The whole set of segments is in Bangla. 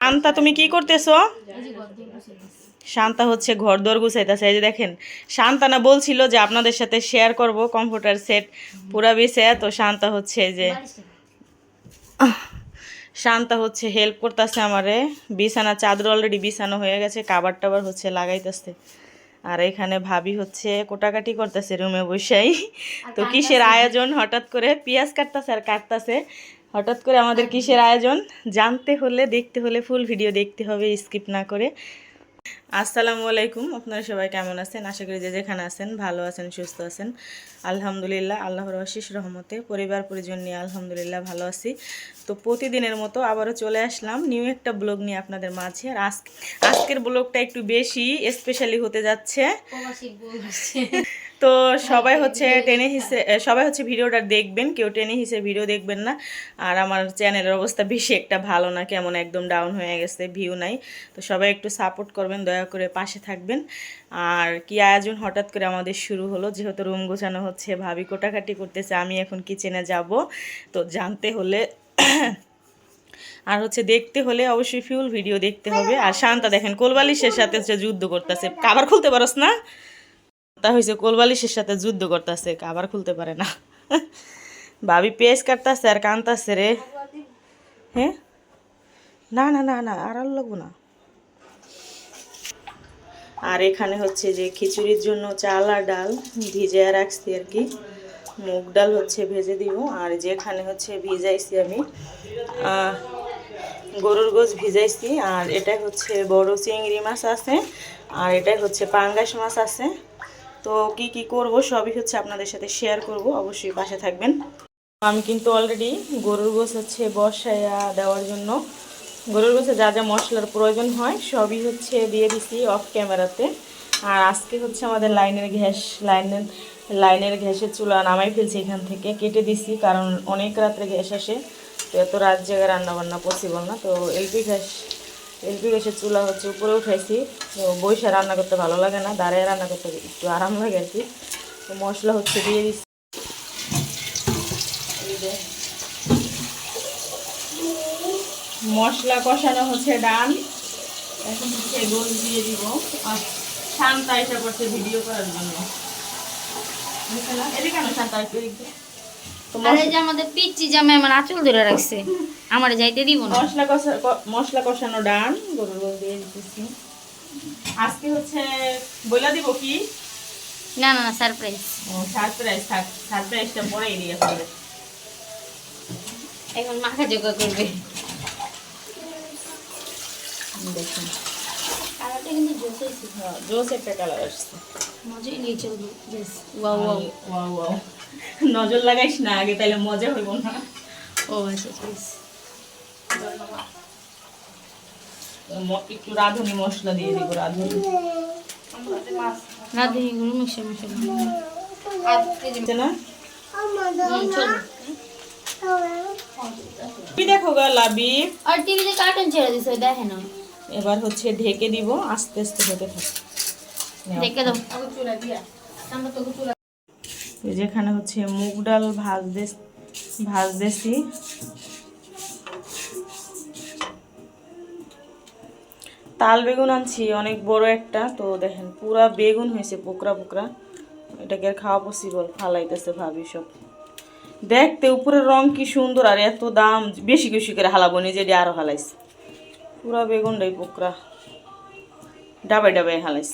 শান্তা, তুমি কি করতেছো? শান্তা হচ্ছে ঘর দর গুছাইতেছে। এই যে দেখেন, শান্তানা বলছিল যে আপনাদের সাথে শেয়ার করব কম্পিউটার সেট পুরা বিষয়ে তো শান্তা হচ্ছে যে, শান্তা হচ্ছে হেল্প করতেছে আমারে। বিছানা, চাদর অলরেডি বিছানো হয়ে গেছে, কাবার টাবার হচ্ছে লাগাইতেছে। আর এখানে ভাবি হচ্ছে কোটাকাটি করতেছে রুমে বসেই। তো কিসের আয়োজন? হঠাৎ করে পেঁয়াজ কাটতেছে আর কাটতেছে। হঠাৎ করে আমাদের কিসের আয়োজন? জানতে হলে দেখতে হলে ফুল ভিডিও দেখতে হবে স্কিপ না করে। আসসালামু আলাইকুম। আপনারা সবাই কেমন আছেন? আশা করি যে যেখানে আছেন ভালো আছেন সুস্থ আছেন। আলহামদুলিল্লাহ আল্লাহর অশিস রহমতে পরিবার পরিজন নিয়ে আলহামদুলিল্লাহ ভালো আছি। তো প্রতিদিনের মতো আবারও চলে আসলাম নিউ একটা ব্লগ নিয়ে আপনাদের মাঝে। আর আজকে আজকের ব্লগটা একটু বেশি স্পেশালি হতে যাচ্ছে। তো সবাই হচ্ছে টেনে হিসে সবাই হচ্ছে ভিডিওটা দেখবেন কেউ টেনে হিসে ভিডিও দেখবেন না। আর আমার চ্যানেলের অবস্থা বেশি একটা ভালো না কেমন একদম ডাউন হয়ে গেছে ভিউ নাই। তো সবাই একটু সাপোর্ট করবেন দয়া করে পাশে থাকবেন। আর কি আয়োজন হঠাৎ করে আমাদের শুরু হলো, যেহেতু রুম গোছানো হচ্ছে, ভাবি কোটাকাটি করতেছে, আমি এখন কিচেনে যাব। তো জানতে হলে আর হচ্ছে দেখতে হলে অবশ্যই ফিউল ভিডিও দেখতে হবে। আর শান্তা দেখেন, কোলবালিশের সাথে হচ্ছে যুদ্ধ করতেছে। কাবার খুলতে পারস না? তা হয়েছে কোলবালিশের সাথে যুদ্ধ করতেছে কাবার খুলতে পারে না। ভাবি পেঁয়াজ কাটতেছে আর কানতাছে রে। হ্যাঁ? না না না না, আর লাগবো না। আর এখানে হচ্ছে যে খিচুড়ির জন্য চাল আর ডাল ভিজে রাখছি আর কি। মুগ ডাল হচ্ছে ভেজে দিব, আর যেখানে হচ্ছে ভিজাইছি আমি গরুর গোছ ভিজাইছি, আর এটা হচ্ছে বড় চিংড়ি মাছ আছে, আর এটাই হচ্ছে পাঙ্গাস মাছ আছে। তো কি কি করব সবই হচ্ছে আপনাদের সাথে শেয়ার করব, অবশ্যই পাশে থাকবেন। আমি কিন্তু অলরেডি গরুর গোছ হচ্ছে বসাইয়া দেওয়ার জন্য গরুর গোছে যা যা মশলার প্রয়োজন হয়, সবই হচ্ছে দিয়ে দিছি অফ ক্যামেরাতে আর আজকে হচ্ছে আমাদের লাইনের গ্যাস, লাইনের লাইনের গ্যাসের চুলা নামাই ফেলছি এখান থেকে, কেটে দিছি, কারণ অনেক রাত্রে গ্যাস আসে, তো এত রাত জায়গায় রান্না বান্না পসিবল না। তো এলপি গ্যাস এলপি গ্যাসের চুলা হচ্ছে উপরে উঠাইছি, তো বৈশা রান্না করতে ভালো লাগে না, দাঁড়িয়ে রান্না করতে একটু আরাম লাগে আর কি। তো মশলা হচ্ছে দিয়ে দিচ্ছি এই যে মশলা কষানো হচ্ছে ডাল এখন হচ্ছে গোল দিয়ে দিব। আর শান্তা এসে করছে ভিডিও করার জন্য? এদিকে কেন শান্তা আমাদের পিচ্ছি আমার আঁচল ধরে রাখছে আমার যাইতে দিব না। মশলা কষা মশলা কষানো ডান গরুর গোল দিয়ে দিতেছি। আজকে হচ্ছে বইলা দিব কি? না না না সারপ্রাইজ ও সারপ্রাইজ সারপ্রাইজটা পরে এড়িয়ে ফেলে এখন মাখা জোগা করবে। দেখুন। কালারটা কিন্তু জোস হ্যাঁ, জোস একটা কালার আসছে। মজাই নিয়ে চলবে বেশ ওয়াও ওয়াও। Wow wow. নজর লাগাইস না আগে তাহলে মজা হইব না। ও আচ্ছা বেশ। ম- একটু রাঁধুনি মশলা দিয়ে দিব রাঁধুনি। না দেখি গুরু মিশে মিশে না? চলো। কি দেখো গা লাবি। আর টিভিতে কার্টুন ছেড়ে দিছে দেখে না এবার হচ্ছে ঢেকে দিব আস্তে আস্তে হতে থাকে। দেখে দাও। এই যেখানে হচ্ছে মুগ ডাল ভাজতে ভাজতেছি। তাল বেগুন আনছি অনেক বড় একটা। তো দেখেন পুরা বেগুন হয়েছে পোকরা পোকরা। এটাকে আর খাওয়া পসিবল ফালাইতেছে ভাবি সব। দেখতে উপরের রং কি সুন্দর আর এত দাম বেশি বেশি করে হালাবো নিজে দিয়ে আরও হালাইছে। পুরা বেগুনটাই পোকরা। ডাবাই ডাবাই হালাইস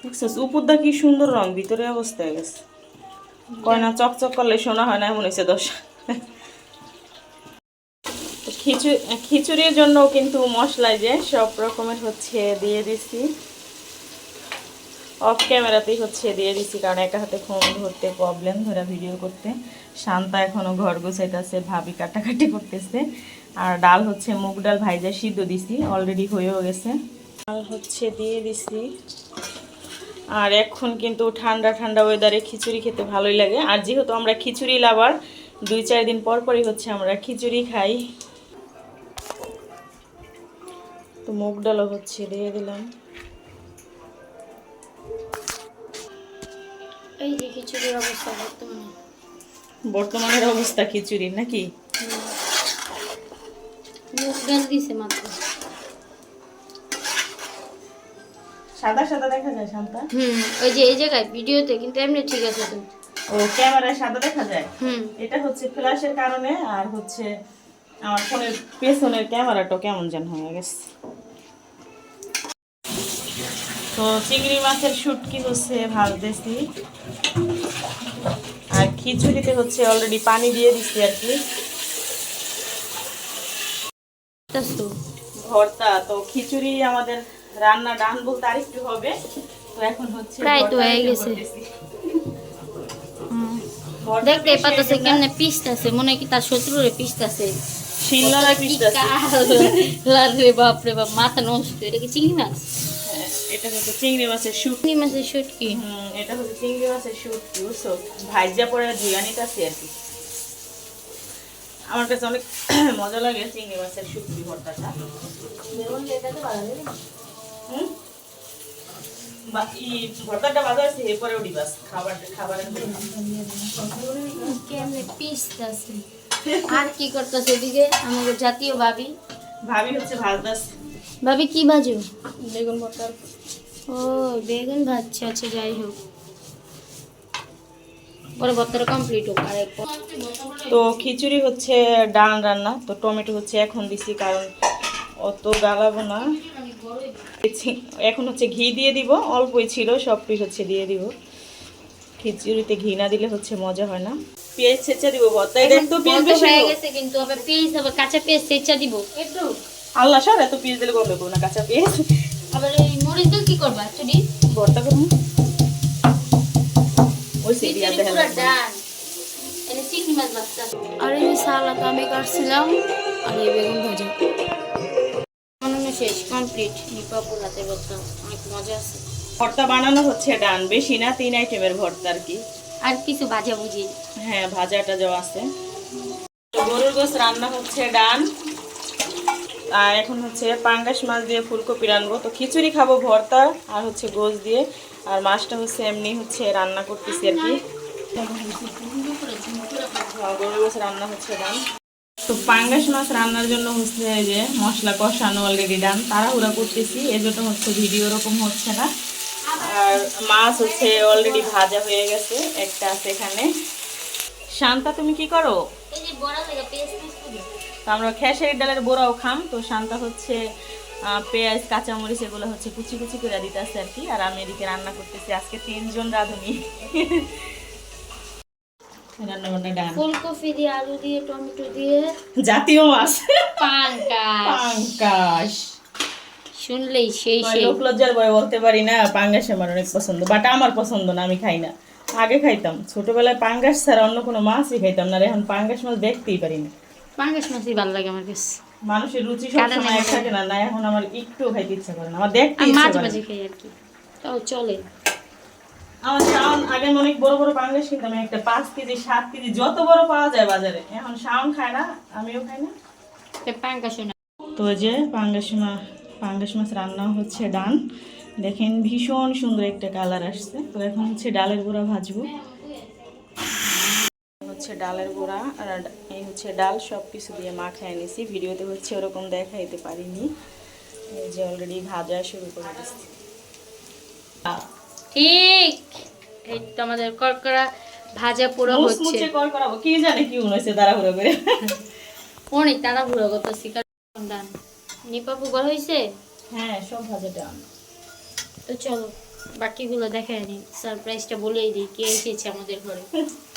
দেখছিস, উপরটা কি সুন্দর রং, ভিতরে অবস্থা হয়ে গেছে। কয় না, চকচক করলে শোনা হয় না, এমন হয়েছে দশ। খিচুড়ি খিচুড়ির জন্য কিন্তু মশলায় যে সব রকমের হচ্ছে, দিয়ে দিছি। অফ ক্যামেরাতেই হচ্ছে, দিয়ে দিছি, কারণ একা হাতে ফোন ধরতে প্রবলেম ধরে ভিডিও করতে। শান্তা এখনও ঘর গোছাইতেছে, ভাবি কাটাকাটি করতেছে। আর ডাল হচ্ছে মুগ ডাল ভাইজা সিদ্ধ দিছি অলরেডি হয়েও গেছে। ডাল হচ্ছে দিয়ে দিছি। আর এখন কিন্তু ঠান্ডা ঠান্ডা ওয়েদারে খিচুড়ি খেতে ভালোই লাগে। আর যেহেতু আমরা খিচুড়ি লাভার দুই, চার দিন পর পরই হচ্ছে আমরা খিচুড়ি খাই। তো মুগ ডালও হচ্ছে, দিয়ে দিলাম। এই যে খিচুড়ির অবস্থা বর্তমানে। বর্তমানের অবস্থা খিচুড়ি নাকি? মুখ ডাল দিছে মাত্র। সাদা সাদা দেখা যায় শান্তা? হুম ওই যে এই জায়গায় ভিডিওতে কিন্তু এমনি ঠিক আছে তো। ও ক্যামেরায় সাদা দেখা যায়? হুম। এটা হচ্ছে ফ্ল্যাশের কারণে আর হচ্ছে আমার ফোনের পেছনের ক্যামেরাটা কেমন যেন হয়ে গেছে। তো চিংড়ি মাছের শুটকি হচ্ছে ভাজতেছি। আর খিচুড়িতে হচ্ছে অলরেডি পানি দিয়ে দিচ্ছি আর কি। ভর্তা তো খিচুড়ি আমাদের রান্না ডান বলতে আরেকটু হবে। তো এখন হচ্ছে প্রায় তো হয়ে গেছে। দেখতে পাতাছে কেমনে পিসতাছে মনে হয় কি তার শ্বশুরে পিসতাছে। শিলনোড়ায় পিষতেছি। রে বাপ রে বাপ মাথা নষ্ট। এটা কি চিংড়ি মাছ? এটা হচ্ছে চিংড়ি মাছের শুট। চিংড়ি মাছের শুটকি হুম, এটা হচ্ছে চিংড়ি মাছের শুটকি বুঝছ? ভাইজা পরে ধুইয়া নিতেছি আর কি। আমার কাছে অনেক মজা লাগে চিংড়ি মাছের শুটকি ভর্তাটা হুম? ভর্তাটা বাজা আছে এরপরে উঠি বাস খাবার খাবারের কেমনে পিসতাছে আর কি করতেছে এদিকে? আমাদের জাতীয় ভাবি। ভাবি হচ্ছে ভাজদাস ভাবি কি বাজু বেগুন ভর্তা। ও বেগুন ভাজছে আচ্ছা যাই হোক। পরে ভর্তাটা কমপ্লিট হোক আর তো খিচুড়ি হচ্ছে ডান রান্না তো টমেটো হচ্ছে এখন দিছি কারণ অত গালাবো না। এখন হচ্ছে ঘি দিয়ে দিব অল্পই ছিল সবই হচ্ছে দিয়ে দিব। খিচুড়িতে ঘি না দিলে হচ্ছে মজা হয় না। পেঁয়াজ ছেঁচা দিব ভর্তা এটা একটু পেঁয়াজ হয়ে গেছে কিন্তু আবার পেঁয়াজ কাঁচা পেঁয়াজ সেচা দিব। একটু। আল্লাহ সর এত পেঁয়াজ দিলে গন্ধ করব না কাঁচা পেঁয়াজ আবার এই মরিচ দিয়ে কি করবা চুরি ভর্তা করব ওই সেরিয়া দেখা পুরো লাগবে। ডান। এনে চিংড়ি মাছ ভাজতা আর এই সালাদ আমি কাটছিলাম আর এই বেগুন ভাজা। বানানো শেষ কমপ্লিট ভর্তা অনেক মজা আছে। ভর্তা বানানো হচ্ছে ডান বেশি না তিন আইটেমের ভর্তা আর কি। আর কিছু ভাজা বুঝি হ্যাঁ ভাজাটা যাও আছে। গরুর গোস রান্না হচ্ছে ডান। এখন হচ্ছে পাঙ্গাস মাছ দিয়ে ফুলকপি রানবো তো খিচুড়ি খাব ভর্তা আর হচ্ছে গোস দিয়ে। আর মাছটা হচ্ছে এমনি হচ্ছে রান্না করতেছি আর কি। রান্না হচ্ছে ডান। তো পাঙ্গাস মাছ রান্নার জন্য হচ্ছে যে মশলা কষানো অলরেডি ডান। তাড়াহুড়া করতেছি, এর জন্য হচ্ছে ভিডিও ওরকম হচ্ছে না। আর মাছ হচ্ছে অলরেডি ভাজা হয়ে গেছে, একটা আছে এখানে। শান্তা, তুমি কি করো? বড় পেস্ট তো আমরা খেসারির ডালের বোরাও খাম। তো শান্তা হচ্ছে পেঁয়াজ কাঁচামরিচ এগুলো হচ্ছে কুচি কুচি করে দিতেছে আর কি। আর আমি এদিকে রান্না করতেছি আজকে তিনজন রাঁধুনি। রান্না বান্না ডান। ফুলকপি দিয়ে আলু দিয়ে টমেটো দিয়ে। জাতীয় মাছ। পাঙ্কাশ পাঙ্কাশ শুনলেই সেই সেই। লোক লজ্জার ভয় বলতে পারি না পাঙ্গাস আমার অনেক পছন্দ বাট আমার পছন্দ না আমি খাই না। আগে খাইতাম ছোটবেলায় পাঙ্গাস ছাড়া অন্য কোনো মাছই খাইতাম না এখন পাঙ্গাস মাছ দেখতেই পারি না। পাঙ্কাশ মাছই ভালো লাগে আমার কাছে। মানুষের রুচি কারণ সবসময় এক থাকে না না এখন আমার একটু খাইতে ইচ্ছা করে না আমার দেখতে ইচ্ছা মাঝে না। খাই আর কি। তাও চলে। আমার শাওন আগে অনেক বড় বড় পাঙ্গাস কিনতাম একটা পাঁচ কেজি সাত কেজি যত বড় পাওয়া যায় বাজারে এখন শাওন খায় না আমিও খাই না। না। তো যে পাঙ্গাস মাছ পাঙ্গাস মাছ রান্না হচ্ছে ডান। দেখেন ভীষণ সুন্দর একটা কালার আসছে। তো এখন হচ্ছে ডালের গুঁড়া ভাজবো। হচ্ছে ডালের বড়া আর এই হচ্ছে ডাল সব কিছু দিয়ে মাখায় নিছি ভিডিওতে হচ্ছে ওরকম দেখাইতে পারিনি। এই যে অলরেডি ভাজা শুরু করে দিচ্ছি ঠিক। এই তো আমাদের করকরা ভাজা পুরো হচ্ছে। মুচমুচে কর করাবো কি জানে কি হয়েছে তাড়াহুড়ো করে। অনেক তাড়াহুড়ো করতেছি কারণ ডান। নিপাপু বড় হয়েছে? হ্যাঁ সব ভাজা ডান। তো চলো বাকিগুলো দেখায় নি। সারপ্রাইজটা বলেই দিই কে এসেছে আমাদের ঘরে।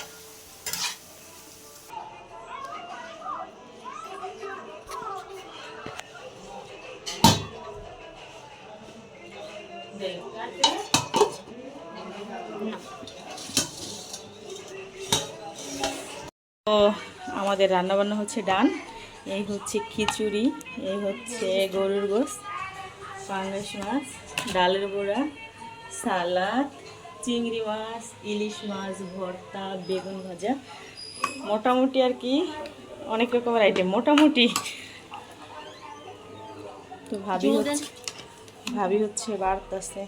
তো আমাদের রান্না বান্না হচ্ছে ডান। এই হচ্ছে খিচুড়ি এই হচ্ছে গরুর গোস পাঙ্গাস মাছ ডালের বড়া সালাদ চিংড়ি মাছ ইলিশ মাছ ভর্তা বেগুন ভাজা। মোটামুটি আর কি অনেক রকমের আইটেম মোটামুটি। তো ভাবি হচ্ছে ভাবি হচ্ছে বাড়তেছে।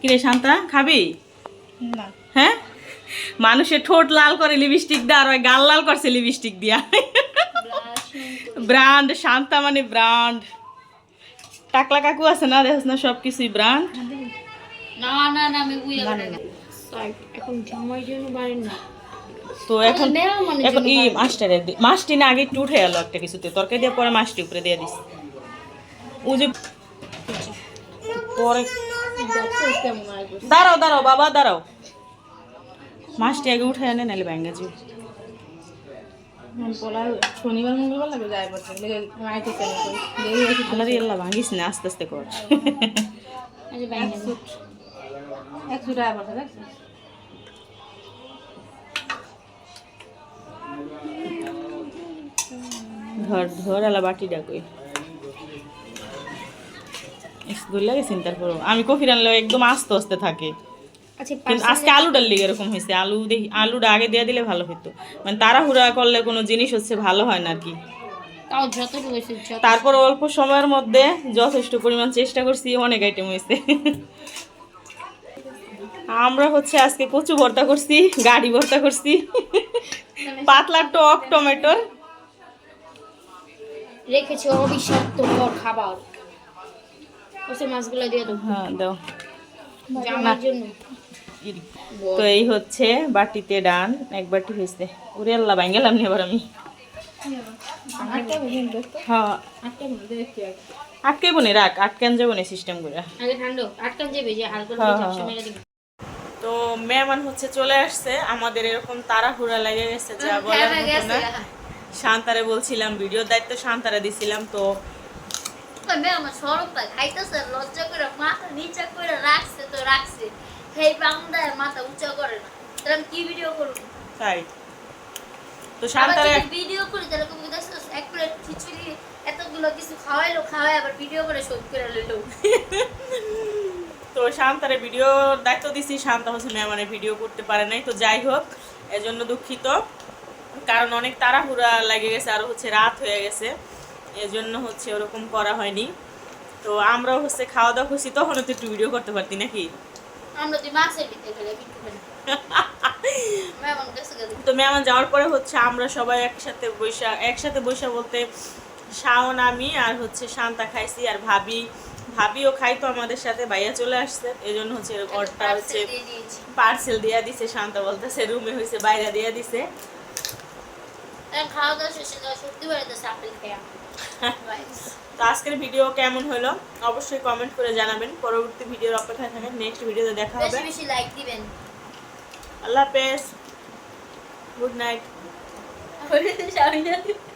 কিরে শান্তা খাবি? না। হ্যাঁ? মানুষের ঠোঁট লাল করে লিপস্টিক দেওয়া আর ওই গাল লাল করছে লিপস্টিক দিয়া। ব্র্যান্ড শান্তা মানে ব্র্যান্ড। টাকলা কাকু আছে না দেখছ না সব কিছুই ব্র্যান্ড? না না না আমি এখন জামাই জন্য বাড়ি না। তো এখন মেহমানের এখন এই বাড়ি। মাছটা না আগে একটু উঠে গেল একটা কিছুতে। তরকারি দিয়ে পরে মাছটি উপরে দিয়ে দিস। ও যে পরে দাঁড়াও দাঁড়াও বাবা দাঁড়াও। মাছটি আগে উঠে আনে নাহলে ব্যাঙ্গা যাবে শনিবার মঙ্গলবার লাগে যায় আল্লাহ আল্লাহ ভাঙিস না আস্তে আস্তে কর। একশো টাকা ধর ধর আলা বাটি ডাকই আমি কফি রানলে একদম আস্তে আস্তে থাকে। কিন্তু আজকে আলুটার লিগে এরকম হয়েছে। আলু দেখি আলুটা আগে দিয়ে দিলে ভালো হতো মানে তাড়াহুড়া করলে কোনো জিনিস হচ্ছে ভালো হয় না আর কি। তারপর অল্প সময়ের মধ্যে যথেষ্ট পরিমাণ চেষ্টা করছি অনেক আইটেম হয়েছে। আমরা হচ্ছে আজকে কচু ভর্তা করছি গাড়ি ভর্তা করছি। পাতলা টক টমেটোর। রেখেছি অবিষাক্ত খাবার। মাছগুলো দিয়ে দেবো। হ্যাঁ দাও। জামার জন্য। তো এই হচ্ছে বাটিতে ডান এক বাটি হয়েছে ওরে আল্লাহ ভাই গেলাম নি এবার আমি। হ্যাঁ। আটকে বনে রাখ আটকান যাব না সিস্টেম করে। হ্যাঁ, হ্যাঁ, তো মেহমান হচ্ছে চলে আসছে আমাদের এরকম তাড়াহুড়া লেগে গেছে যা বলার না। শান্তারে বলছিলাম ভিডিওর দায়িত্ব শান্তারা দিছিলাম তো আমার সরবটা খাইতেছে লজ্জা করে মাথা নিচা করে রাখছে তো রাখছে। সেই মাথা উঁচা করে না। তাহলে আমি কি ভিডিও করব? তাই। তো শান্তারা ভিডিও করি তাহলে তুমি এক প্লেট খিচুড়ি এতগুলো কিছু খাওয়াইলো খাওয়াই আবার ভিডিও করে শোধ করে লইলো। তো শান্তারে ভিডিওর দায়িত্ব দিছি শান্তা হচ্ছে মেহমানের ভিডিও করতে পারে নাই তো যাই হোক এজন্য দুঃখিত। কারণ অনেক তাড়াহুড়া লেগে গেছে আর হচ্ছে রাত হয়ে গেছে এজন্য হচ্ছে ওরকম করা হয়নি। তো আমরাও হচ্ছে খাওয়া দাওয়া খুশি তখন তো একটু ভিডিও করতে পারতি নাকি? আমরা তুই মাছের ভিতরে গেলে বিক্রি করি। মেমন তো মেহমান যাওয়ার পরে হচ্ছে আমরা সবাই একসাথে বৈশা একসাথে বৈশা বলতে শাওন আমি আর হচ্ছে শান্তা খাইছি আর ভাবি। ভাবিও খাইতো আমাদের সাথে ভাইয়া চলে আসছে। এই জন্য হচ্ছে ঘরটা হচ্ছে পার্সেল দিয়া দিছে শান্তা বলতেছে রুমে হয়েছে বাইরে দিয়া দিছে। খাওয়া দাওয়া শেষে সত্যি বাড়িতে আপেল খেয়া তো আজকের ভিডিও কেমন হলো? অবশ্যই কমেন্ট করে জানাবেন। পরবর্তী ভিডিওর অপেক্ষায় থাকেন নেক্সট ভিডিওতে দেখা হবে। বেশি লাইক দিবেন। আল্লাহ হাফেজ। Good night